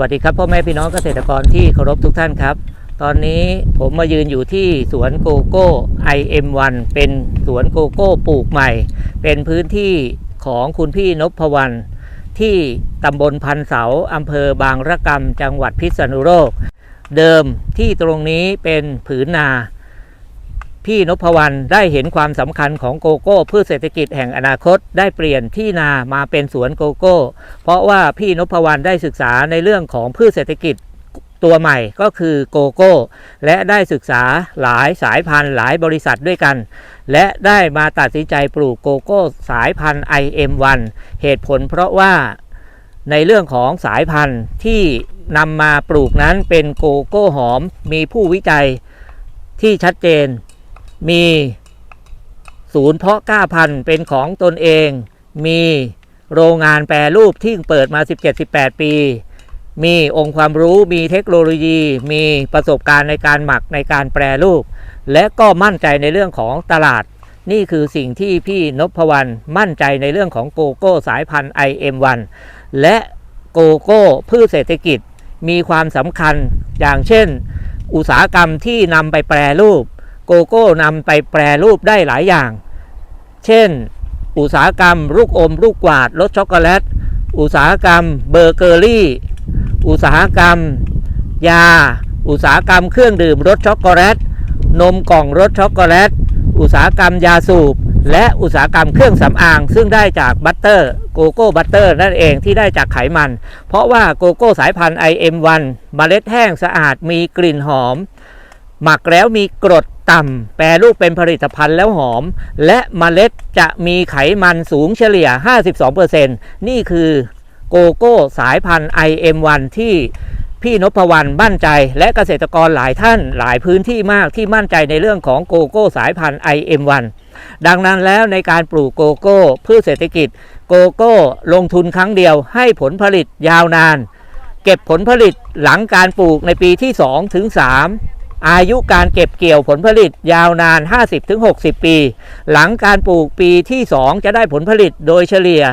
วัสดีครับพ่อแม่พี่น้องเกษตรกรที่เคารพทุกท่านครับ ตอนนี้ผมมายืนอยู่ที่สวนโกโก้ IM1 เป็นสวนโกโก้ปลูกใหม่ เป็นพื้นที่ของคุณพี่นพวรรณที่ตำบลพันเสาอำเภอบางระกำจังหวัดพิษณุโลก เดิมที่ตรงนี้เป็นผืนนา พี่นพวรรณได้เห็นความสำคัญของโกโก้พืชเศรษฐกิจแห่งอนาคตได้เปลี่ยนที่นามาเป็นสวนโกโก้ เพราะว่าพี่นพวรรณได้ศึกษาในเรื่องของพืชเศรษฐกิจตัวใหม่ก็คือโกโก้ และได้ศึกษาหลายสายพันธุ์หลายบริษัทด้วยกัน และได้มาตัดสินใจปลูกโกโก้สายพันธุ์ IM1 เหตุผลเพราะว่าในเรื่องของสายพันธุ์ที่นำมาปลูกนั้นเป็นโกโก้หอมมีผู้วิจัยที่ชัดเจน มีศูนย์เพาะกล้าพันธุ์เป็นของตนเอง มีโรงงานแปรรูปที่เปิดมา 17-18 ปี มีองค์ความรู้มีเทคโนโลยี มีประสบการณ์ในการหมักในการแปรรูป และก็มั่นใจในเรื่องของตลาด นี่คือสิ่งที่พี่นพวรรณมั่นใจในเรื่องของโกโก้สายพันธุ์ IM1 และโกโก้พืชเศรษฐกิจมีความสำคัญอย่างเช่น อุตสาหกรรมที่นำไปแปรรูป โกโก้นำไปแปรรูปได้หลายอย่าง เช่น อุตสาหกรรมลูกอมลูกกวาดรสช็อกโกแลต อุตสาหกรรมเบเกอรี่ อุตสาหกรรม ยา อุตสาหกรรมเครื่องดื่มรสช็อกโกแลต นมกล่องรสช็อกโกแลต อุตสาหกรรมยาสูบ และอุตสาหกรรมเครื่องสำอาง ซึ่งได้จากบัตเตอร์โกโก้บัตเตอร์นั่นเองที่ได้จากไขมัน เพราะว่าโกโก้สายพันธุ์ IM1 เมล็ดแห้งสะอาดมีกลิ่นหอม หมักแล้วมีกรดต่ำ แปรรูปเป็นผลิตภัณฑ์แล้วหอม และเมล็ดจะมีไขมันสูงเฉลี่ย 52%นี่คือโกโก้สายพันธุ์ IM1 ที่พี่นพวรรณมั่นใจ และเกษตรกรหลายท่านหลายพื้นที่มากที่มั่นใจในเรื่องของโกโก้สายพันธุ์ IM1 ดังนั้นแล้วในการปลูกโกโก้พืชเศรษฐกิจ โกโก้ลงทุนครั้งเดียวให้ผลผลิตยาวนาน เก็บผลผลิตหลังการปลูกในปีที่ 2 ถึง 3 อายุการเก็บเกี่ยวผลผลิตยาวนาน 50-60 ปี หลังการปลูกปีที่ 2 จะได้ผลผลิตโดยเฉลี่ย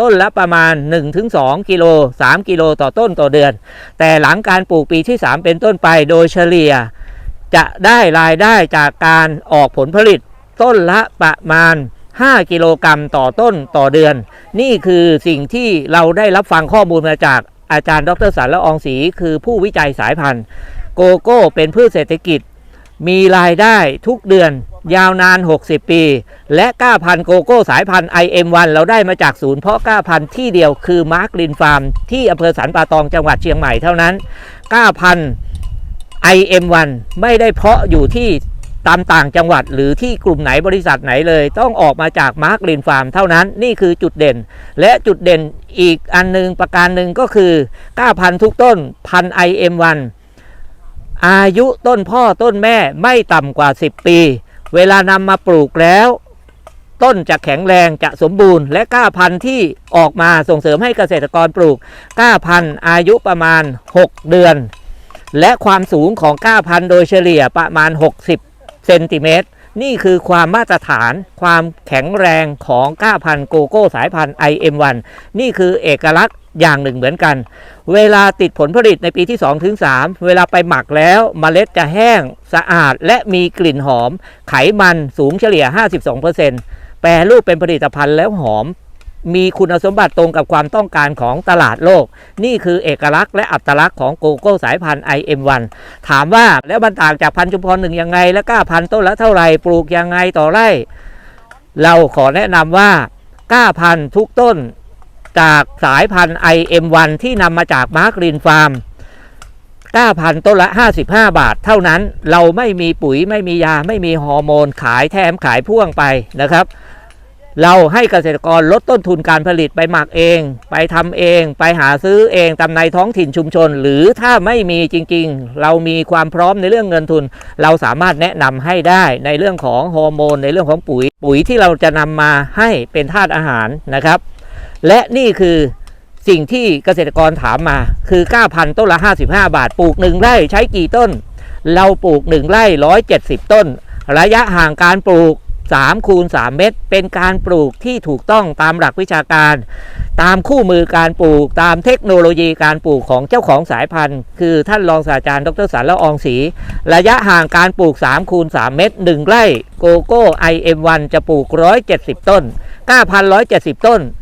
ต้นละประมาณ 1-2 กิโล 3 กิโลต่อต้นต่อเดือน แต่หลังการปลูกปีที่ 3 เป็นต้นไปโดยเฉลี่ย จะได้รายได้จากการออกผลผลิต ต้นละประมาณ 5 กิโลกรัมต่อต้นต่อเดือน นี่คือสิ่งที่เราได้รับฟังข้อมูลมาจากอาจารย์ดรสารละอองศรีคือผู้วิจัยสายพันธุ์ โกโก้เป็นพืชเศรษฐกิจ มีรายได้ทุกเดือนยาวนาน 60 ปี และก้าพันโกโก้สายพันธุ์ IM1 เราได้มาจากศูนย์เพาะก้าพันธุ์ที่เดียวคือมาร์กลินฟาร์ม ที่อำเภอสันป่าตองจังหวัดเชียงใหม่เท่านั้นก้าพัน IM1 ไม่ได้เพาะอยู่ที่ตามต่างจังหวัดหรือที่กลุ่มไหนบริษัทไหนเลย ต้องออกมาจากมาร์กลินฟาร์มเท่านั้นนี่คือจุดเด่น และจุดเด่นอีกอันหนึงประการหนึ่งก็คือก้าพันทุกต้นพัน IM1 อายุต้นพ่อต้นแม่ไม่ต่ำกว่า 10 ปี เวลานำมาปลูกแล้ว ต้นจะแข็งแรงจะสมบูรณ์ และก้าพันธุ์ที่ออกมาส่งเสริมให้เกษตรกรปลูกก้าพันธุ์อายุประมาณ 6 เดือน และความสูงของก้าพันธุ์โดยเฉลี่ยประมาณ 60เซนติเมตรนี่คือความมาตรฐานความแข็งแรงของก้าพันธุ์โกโก้สายพันธุ์ IM1 นี่คือเอกลักษณ์ อย่างหนึ่งเหมือนกัน เวลาติดผลผลิตในปีที่2ถึง3เวลาไปหมักแล้วเมล็ดจะแห้งสะอาดและมีกลิ่นหอม ไขมันสูงเฉลี่ย 52%แปรรูปเป็นผลิตภัณฑ์แล้วหอม มีคุณสมบัติตรงกับความต้องการของตลาดโลก นี่คือเอกลักษณ์และอัตลักษณ์ของโกโก้สายพันธุ์ IM1 ถามว่าแล้วมันต่างจากพันธุ์ชุมพรหนึ่งยังไง และก้าพันธุ์ต้นละเท่าไหร่ปลูกยังไงต่อไร่ เราขอแนะนำว่าก้าพันธุ์ทุกต้น จากสายพันธุ์ IM1 ที่นำมาจากมาร์กรีนฟาร์มก้าพันต้นละ 55 บาท เท่านั้นเราไม่มีปุ๋ยไม่มียาไม่มีฮอร์โมนขายแถมขายพ่วงไปนะครับ เราให้เกษตรกรลดต้นทุนการผลิตไปหมักเอง ไปทำเอง ไปหาซื้อเองตามในท้องถิ่นชุมชน หรือถ้าไม่มีจริงๆ เรามีความพร้อมในเรื่องเงินทุน เราสามารถแนะนำให้ได้ในเรื่องของฮอร์โมนในเรื่องของปุ๋ย ปุ๋ยที่เราจะนำมาให้เป็นธาตุอาหารนะครับ และนี่คือสิ่งที่เกษตรกรถามมาคือก้าพันต้นละ 55 บาท ปลูก 1 ไร่ใช้กี่ต้น เราปลูก 1 ไร่ 170 ต้น ระยะห่างการปลูก3คูณ3เมตร เป็นการปลูกที่ถูกต้องตามหลักวิชาการ ตามคู่มือการปลูก ตามเทคโนโลยีการปลูกของเจ้าของสายพันธุ์ คือท่านรองศาสตราจารย์ดรสันละอองศรีระยะห่างการปลูก3คูณ3เมตร 1 ไร่โกโก้ IM1 จะปลูก 170 ต้น9,170 ต้นกับ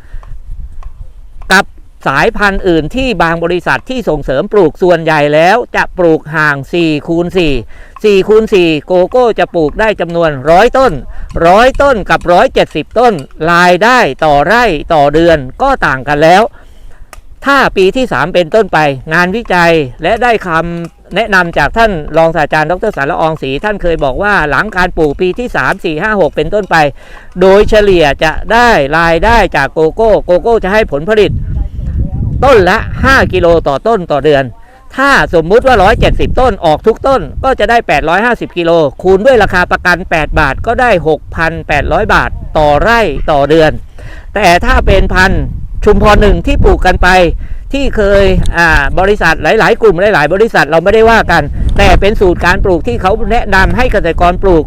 สายพันธุ์อื่นที่บางบริษัทที่ส่งเสริมปลูกส่วนใหญ่แล้วจะปลูกห่าง 4 คูณ 4 4 คูณ 4 โกโก้จะปลูกได้จำนวน 100 ต้น 100 ต้นกับ 170 ต้น รายได้ต่อไร่ต่อเดือนก็ต่างกันแล้ว ถ้าปีที่ 3 เป็นต้นไป งานวิจัยและได้คำแนะนำจากท่านรองศาสตราจารย์ดรสารละอองศรีท่านเคยบอกว่าหลังการปลูกปีที่ 3 4 5 6 เป็นต้นไป โดยเฉลี่ยจะได้รายได้จากโกโก้ โกโก้จะให้ผลผลิต ต้นละ 5 กิโลต่อต้นต่อเดือน ถ้าสมมุติว่า 170 ต้นออกทุกต้นก็จะได้ 850 กิโล คูณด้วยราคาประกัน 8 บาทก็ได้ 6,800 บาทต่อไร่ต่อเดือน แต่ถ้าเป็นพันชุมพรหนึ่งที่ปลูกกันไปที่เคยบริษัทหลาย ๆ กลุ่มหลาย ๆ บริษัทเราไม่ได้ว่ากัน แต่เป็นสูตรการปลูกที่เขาแนะนำให้เกษตรกรปลูก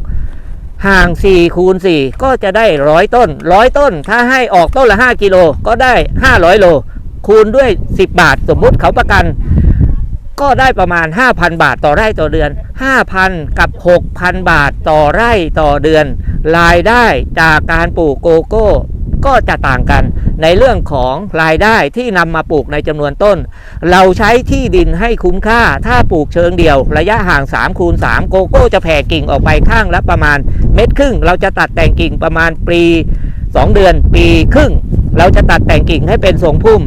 ห่าง 4 คูณ 4 ก็จะได้ 100 ต้น 100 ต้น ถ้าให้ออกต้นละ 5 กิโล ก็ได้ 500 โล คูณด้วย 10 บาท สมมุติเขาประกัน ก็ได้ประมาณ 5,000 บาทต่อไร่ต่อเดือน 5,000 กับ 6,000 บาทต่อไร่ต่อเดือน รายได้จากการปลูกโกโก้ ก็จะต่างกันในเรื่องของรายได้ที่นำมาปลูกในจำนวนต้น เราใช้ที่ดินให้คุ้มค่า ถ้าปลูกเชิงเดียว ระยะห่าง3คูณ3โกโก้จะแผ่กิ่งออกไปข้างละประมาณเม็ดครึ่ง เราจะตัดแต่งกิ่งประมาณปี 2 เดือน ปีครึ่ง เราจะตัดแต่งกิ่งให้เป็นทรงพุ่ม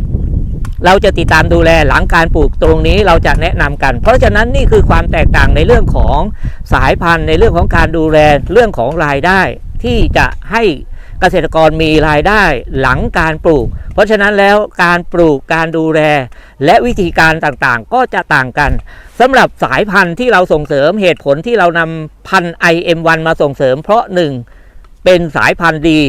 เราจะติดตามดูแลหลังการปลูกตรงนี้เราจะแนะนำกัน เพราะฉะนั้นนี่คือความแตกต่างในเรื่องของสายพันธุ์ ในเรื่องของการดูแลเรื่องของรายได้ ที่จะให้เกษตรกรมีรายได้หลังการปลูก เพราะฉะนั้นแล้วการปลูกการดูแล และวิธีการต่างๆ ก็จะต่างกันสำหรับสายพันธุ์ที่เราส่งเสริมเหตุผลที่เรานำพันธุ์ IM1 มาส่งเสริม เพราะหนึ่งเป็นสายพันธุ์ดี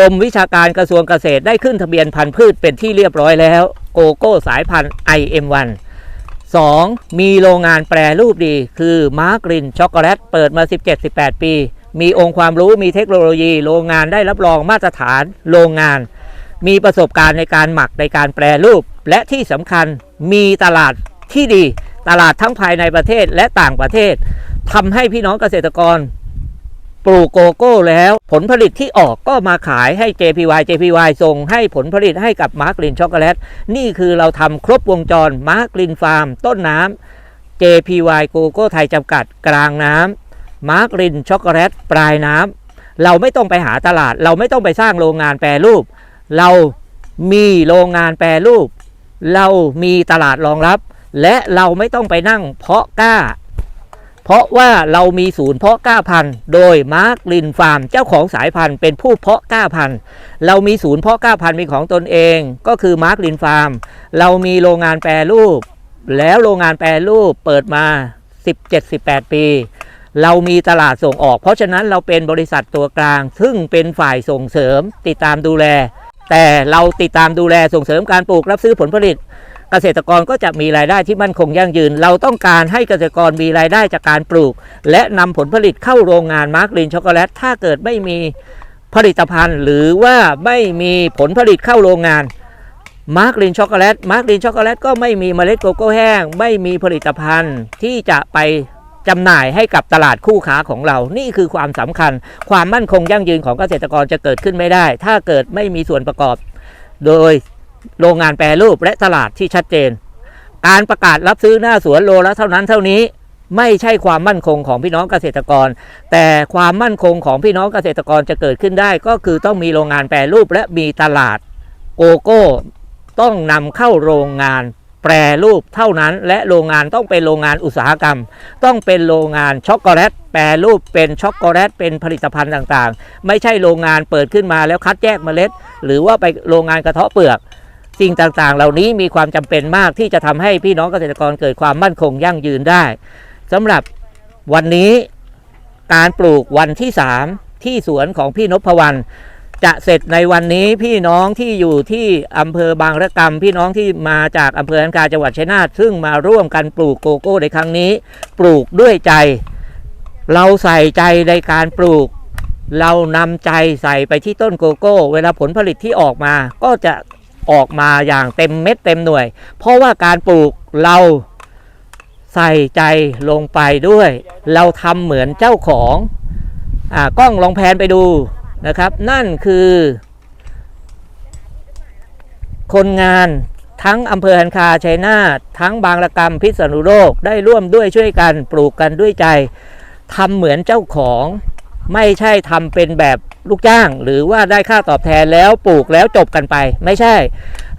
รมวิชาการกระทรวงเกษตรได้ขึ้นทะเบียนพันธุ์พืชเป็นที่เรียบร้อยแล้ว โกโก้สายพันธุ์ IM1 2. มีโรงงานแปรรูปดี คือมาร์กรินช็อกโกแลตเปิดมา 17-18 ปี มีองค์ความรู้มีเทคโนโลยี โรงงานได้รับรองมาตรฐานโรงงาน มีประสบการณ์ในการหมักในการแปรรูป และที่สำคัญมีตลาดที่ดี ตลาดทั้งภายในประเทศและต่างประเทศทำให้พี่น้องเกษตรกร ปลูกโกโก้แล้ว ผลผลิตที่ออกก็มาขายให้ JPY JPY ส่งให้ผลผลิตให้กับมาร์กลินช็อกโกแลต นี่คือเราทำครบวงจรมาร์กลินฟาร์ม ต้นน้ำ JPY โกโก้ไทยจำกัดกลางน้ำมาร์กลินช็อกโกแลตปลายน้ำเราไม่ต้องไปหาตลาด เราไม่ต้องไปสร้างโรงงานแปรรูป เรามีโรงงานแปรรูป เรามีตลาดรองรับ และเราไม่ต้องไปนั่งเพาะกล้า เพราะว่าเรามีศูนย์เพาะก้าพันธุ์โดยมาร์กลินฟาร์มเจ้าของสายพันธุ์เป็นผู้เพาะก้าพันธุ์เรามีศูนย์เพาะก้าพันธุ์เป็นของตนเอง ก็คือมาร์กลินฟาร์มเรามีโรงงานแปรรูป แล้วโรงงานแปรรูปเปิดมา 17-18 ปี เรามีตลาดส่งออก เพราะฉะนั้นเราเป็นบริษัทตัวกลาง ซึ่งเป็นฝ่ายส่งเสริมติดตามดูแล แต่เราติดตามดูแลส่งเสริมการปลูกรับซื้อผลผลิต เกษตรกรก็จะมีรายได้ที่มั่นคงยั่งยืน เราต้องการให้เกษตรกรมีรายได้จากการปลูก และนำผลผลิตเข้าโรงงานมาร์กลินช็อกโกแลตถ้าเกิดไม่มีผลิตภัณฑ์ หรือว่าไม่มีผลผลิตเข้าโรงงานมาร์กลินช็อกโกแลตมาร์กลินช็อกโกแลตก็ไม่มีเมล็ดโกโก้แห้ง ไม่มีผลิตภัณฑ์ที่จะไปจำหน่ายให้กับตลาดคู่ค้าของเรา นี่คือความสำคัญ ความมั่นคงยั่งยืนของเกษตรกรจะเกิดขึ้นไม่ได้ ถ้าเกิดไม่มีส่วนประกอบ โดย โรงงานแปรรูปและตลาดที่ชัดเจน การประกาศรับซื้อหน้าสวนโลละเท่านั้นเท่านี้ไม่ใช่ความมั่นคงของพี่น้องเกษตรกร แต่ความมั่นคงของพี่น้องเกษตรกรจะเกิดขึ้นได้ ก็คือต้องมีโรงงานแปรรูปและมีตลาดโกโก้ ต้องนำเข้าโรงงานแปรรูปเท่านั้น และโรงงานต้องเป็นโรงงานอุตสาหกรรม ต้องเป็นโรงงานช็อกโกแลตแปรรูปเป็นช็อกโกแลตเป็นผลิตภัณฑ์ต่างๆ ไม่ใช่โรงงานเปิดขึ้นมาแล้วคัดแยกเมล็ด หรือว่าไปโรงงานกระเทาะเปลือก สิ่งต่างๆ เหล่านี้มีความจำเป็นมากที่จะทำให้พี่น้องเกษตรกรเกิดความมั่นคงยั่งยืนได้สำหรับวันนี้การปลูกวันที่ 3 ที่สวนของพี่นพวรรณจะเสร็จในวันนี้พี่น้องที่อยู่ที่อำเภอบางระกำพี่น้องที่มาจากอำเภออันกาจังหวัดชัยนาทซึ่งมาร่วมกันปลูกโกโก้ในครั้งนี้ ปลูกด้วยใจ เราใส่ใจในการปลูก เรานำใจใส่ไปที่ต้นโกโก้ เวลาผลผลิตที่ออกมา ก็จะ ออกมาอย่างเต็มเม็ดเต็มหน่วย เพราะว่าการปลูกเราใส่ใจลงไปด้วย เราทำเหมือนเจ้าของอ่ากล้องลองแพนไปดูนะครับ นั่นคือ คนงานทั้งอำเภอหันคาชัยนาททั้งบางระกรรมพิษณุโลกได้ร่วมด้วยช่วยกันปลูกกันด้วยใจทำเหมือนเจ้าของ ไม่ใช่ทำเป็นแบบ ลูกจ้าง หรือว่าได้ค่าตอบแทนแล้วปลูกแล้วจบกันไป ไม่ใช่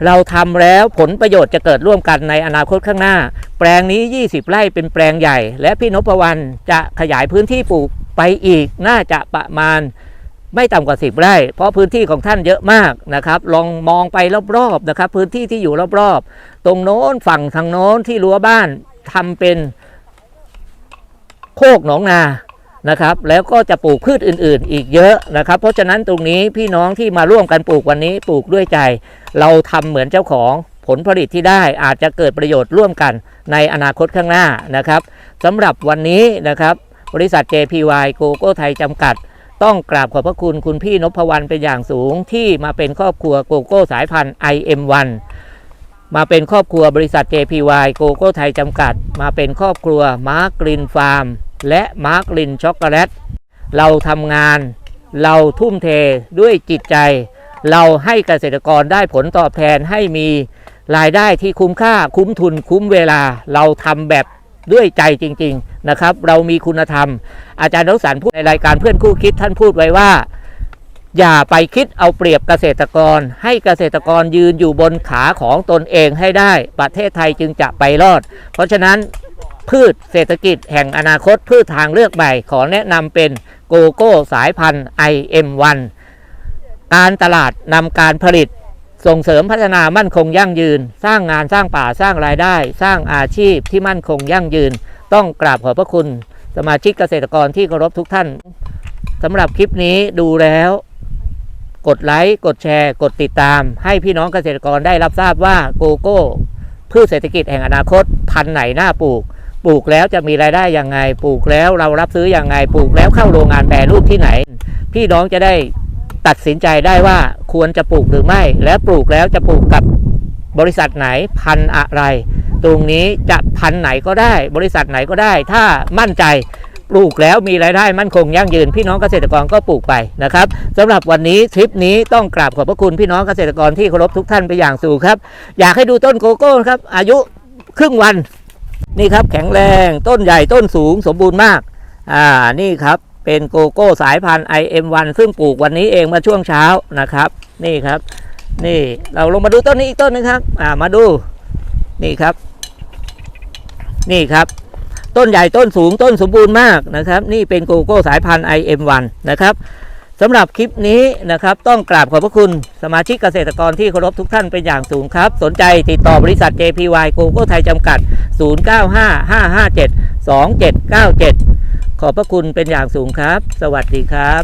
เราทำแล้วผลประโยชน์จะเกิดร่วมกันในอนาคตข้างหน้า แปลงนี้ 20 ไร่เป็นแปลงใหญ่ และพี่นพวรรณจะขยายพื้นที่ปลูกไปอีกน่าจะประมาณไม่ต่ำกว่า 10 ไร่ เพราะพื้นที่ของท่านเยอะมากนะครับ ลองมองไปรอบๆนะครับ พื้นที่ที่อยู่รอบๆ ตรงโน้นฝั่งทางโน้นที่รั้วบ้านทำเป็นโคกหนองนา นะครับแล้วก็จะปลูกพืชอื่นๆ อีกเยอะนะครับ เพราะฉะนั้นตรงนี้พี่น้องที่มาร่วมกันปลูกวันนี้ปลูกด้วยใจ เราทำเหมือนเจ้าของผลผลิตที่ได้อาจจะเกิดประโยชน์ร่วมกันในอนาคตข้างหน้านะครับสำหรับวันนี้นะครับ บริษัท JPY โกโกไทยจำกัด ต้องกราบขอบพระคุณคุณพี่นพวรรณเป็นอย่างสูงที่มาเป็นครอบครัวโกโก้สายพันธุ์ IM1 มาเป็นครอบครัวบริษัท JPY โกโกไทยจำกัด มาเป็นครอบครัวมาร์กลินฟาร์ม และมาร์กลินช็อกโกแลต เราทำงาน เราทุ่มเทด้วยจิตใจ เราให้เกษตรกรได้ผลตอบแทนให้มีรายได้ที่คุ้มค่าคุ้มทุนคุ้มเวลา เราทำแบบด้วยใจจริง ๆนะครับ เรามีคุณธรรม อาจารย์นกสันพูดในรายการเพื่อนคู่คิดท่านพูดไว้ว่า อย่าไปคิดเอาเปรียบเกษตรกร ให้เกษตรกรยืนอยู่บนขาของตนเองให้ได้ ประเทศไทยจึงจะไปรอด เพราะฉะนั้น พืชเศรษฐกิจแห่งอนาคตพืชทางเลือกใหม่ขอแนะนำเป็นโกโก้สายพันธุ์ IM1 การตลาดนำการผลิต ส่งเสริมพัฒนามั่นคงยั่งยืน สร้างงานสร้างป่าสร้างรายได้ สร้างอาชีพที่มั่นคงยั่งยืน ต้องกราบขอบพระคุณ สมาชิกเกษตรกรที่เคารพทุกท่านสำหรับคลิปนี้ดูแล้วกดไลค์กดแชร์ กดติดตาม ให้พี่น้องเกษตรกรได้รับทราบว่าโกโก้พืชเศรษฐกิจแห่งอนาคต พันธ์ไหนน่าปลูก ปลูกแล้วจะมีรายได้ยังไง ปลูกแล้วเรารับซื้อยังไง ปลูกแล้วเข้าโรงงานแปรรูปที่ไหน พี่น้องจะได้ตัดสินใจได้ว่าควรจะปลูกหรือไม่ และปลูกแล้วจะปลูกกับบริษัทไหนพันอะไร ตรงนี้จะพันไหนก็ได้ บริษัทไหนก็ได้ ถ้ามั่นใจปลูกแล้วมีรายได้มั่นคงยั่งยืน พี่น้องเกษตรกรก็ปลูกไปนะครับสำหรับวันนี้ทริปนี้ต้องกราบขอบพระคุณพี่น้องเกษตรกรที่เคารพทุกท่านไปอย่างสูงครับ อยากให้ดูต้นโกโก้ครับอายุครึ่งวัน นี่ครับแข็งแรงต้นใหญ่ต้นสูงสมบูรณ์มาก อ่านี่ครับเป็นโกโก้สายพันธุ์ IM1 ซึ่งปลูกวันนี้เองมาช่วงเช้านะครับ นี่ครับ นี่เราลงมาดูต้นนี้อีกต้นหนึงครับ อ่ามาดู นี่ครับ นี่ครับ ต้นใหญ่ต้นสูงต้นสมบูรณ์มากนะครับ นี่เป็นโกโก้สายพันธุ์ IM1 นะครับ สำหรับคลิปนี้นะครับต้องกราบขอบพระคุณสมาชิกเกษตรกรที่เคารพทุกท่านเป็นอย่างสูงครับ สนใจติดต่อบริษัท JPY โกโก้ไทยจำกัด 0955572797 ขอบพระคุณเป็นอย่างสูงครับ สวัสดีครับ